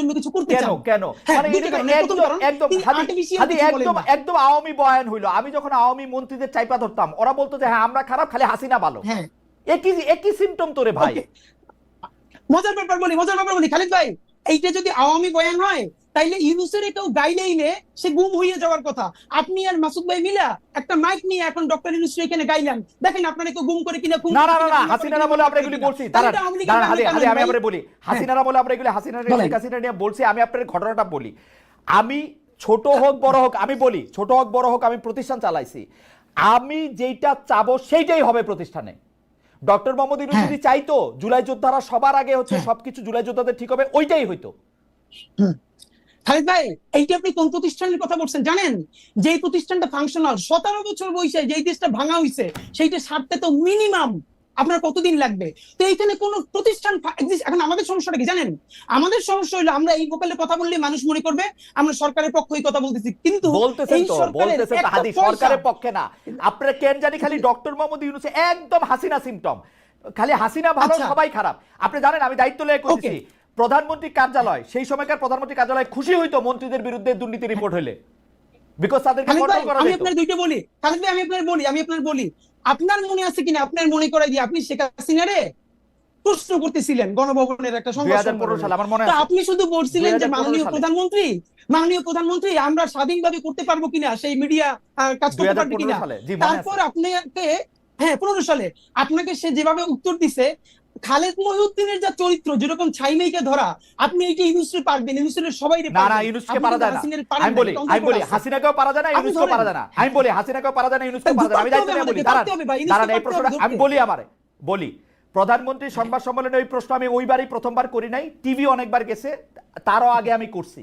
জন্য কিছু করতে কেন? কেন? হ্যাঁ, মানে। একদম। একদম আওয়ামী বয়ান হইল। আমি যখন আওয়ামী মন্ত্রীদের চাইপা ধরতাম ওরা বলতো যে হ্যাঁ আমরা খারাপ খালি হাসিনা ভালো। হ্যাঁ। একই একই সিমটম তোরে ভাই। মজার ব্যাপার বলি মজার ব্যাপার বলি খালিদ ভাই এইটা যদি আওয়ামী বয়ান হয় তাইলে ইউনুসের কেউ গাইলেইলে সে গুম হয়ে যাওয়ার কথা। আপনি আর মাসুদ ভাই মিলা একটা মাইক নিয়ে এখন ডক্টর ইউনুস এখানে গাইলেন। দেখেন আপনারা কেউ গুম করে কিনা না না না করে হাসিনারা বলে আমরা এগুলি বলছি। দাঁড়ান হাদি হাদি আমি। বলি হাসিনারা বলে আমরা এগুলি হাসিনা বলেন। শেখ হাসিনা নিয়ে বলছি আমি আপনার ঘটনাটা বলি। আমি ছোট হোক বড় হোক আমি বলি ছোট হোক বড় হোক আমি প্রতিষ্ঠান চালাইছি। আমি যেইটা চাবো সেইটাই হবে প্রতিষ্ঠানে। ডক্টর মোহাম্মদ ইউনুস হ্যাঁ। যদি চাইতো জুলাই যোদ্ধারা সবার আগে হচ্ছে হ্যাঁ। সবকিছু জুলাই যোদ্ধাদের ঠিক হবে ওইটাই হইতো। খালিদ ভাই এইটা আপনি কোন প্রতিষ্ঠানের কথা বলছেন? জানেন? যে প্রতিষ্ঠানটা ফাংশনাল সতেরো বছর বয়সে যেই দেশটা ভাঙা হইছে সেইটা সারতে তো মিনিমাম আপনার কতদিন লাগবে? তো এইখানে কোন প্রতিষ্ঠান এখন আমাদের সমস্যাটা কি জানেন? আমাদের সমস্যা হলো আমরা এই ভোকালে কথা বললে মানুষ মনে করবে আমরা সরকারের পক্ষই কথা বলতেছি। কিন্তু বলতেছেন তো বলতেছেন তো হাদি সরকারের পক্ষে না। আপনার কেন জানি খালি ডক্টর মোহাম্মদ ইউনুস একদম হাসিনা সিমটম খালি হাসিনা ভালো আচ্ছা। সবাই খারাপ। আপনি জানেন আমি দায়িত্ব লয়ে করতেছি। প্রধানমন্ত্রী কার্যালয় সেই সময়কার প্রধানমন্ত্রী কার্যালয় খুশি হইতো মন্ত্রীদের বিরুদ্ধে দুর্নীতি রিপোর্ট হলে বিকজ তাদেরকে কন্ট্রোল করা আমি আপনার দুইটা বলি। খালিদ ভাই আমি আপনার বলি আমি আপনার বলি। আপনার মনে আছে কিনা? আপনার মনে করাই দিয়ে আপনি শেখ হাসিনারে প্রশ্ন করতেছিলেন গণভবনের একটা সংবাদ মনে আপনি শুধু বলছিলেন যে মাননীয় প্রধানমন্ত্রী মাননীয় প্রধানমন্ত্রী আমরা স্বাধীনভাবে করতে পারব কিনা সেই মিডিয়া কাজ করতে পারবে কিনা? তারপর আপনাকে হ্যাঁ পনেরো সালে আপনাকে সে যেভাবে উত্তর দিছে খালেদ মহিউদ্দিনের যা চরিত্র যেরকম ছাইমেইকে ধরা আপনি এইটা ইউনুসের পারবেন ইউনুসের সবাই না না ইউনুসকে পারা যায় না। আমি বলি আমি বলি হাসিনাকেও পারা যায় না আপনি ইউনুসকেও পারা যায় না। আমি বলি হাসিনাকেও পারা যায় না ইউনুসকেও পারা যায় না। আমি দায়িত্ব বলি দাঁড়ান। দাঁড়ান এই প্রশ্নটা আমি বলি আমারে বলি। প্রধানমন্ত্রী সংবাদ সম্মেলনে ওই প্রশ্ন আমি ওইবারই প্রথমবার করি নাই টিভি অনেকবার গেছে তারও আগে আমি করছি।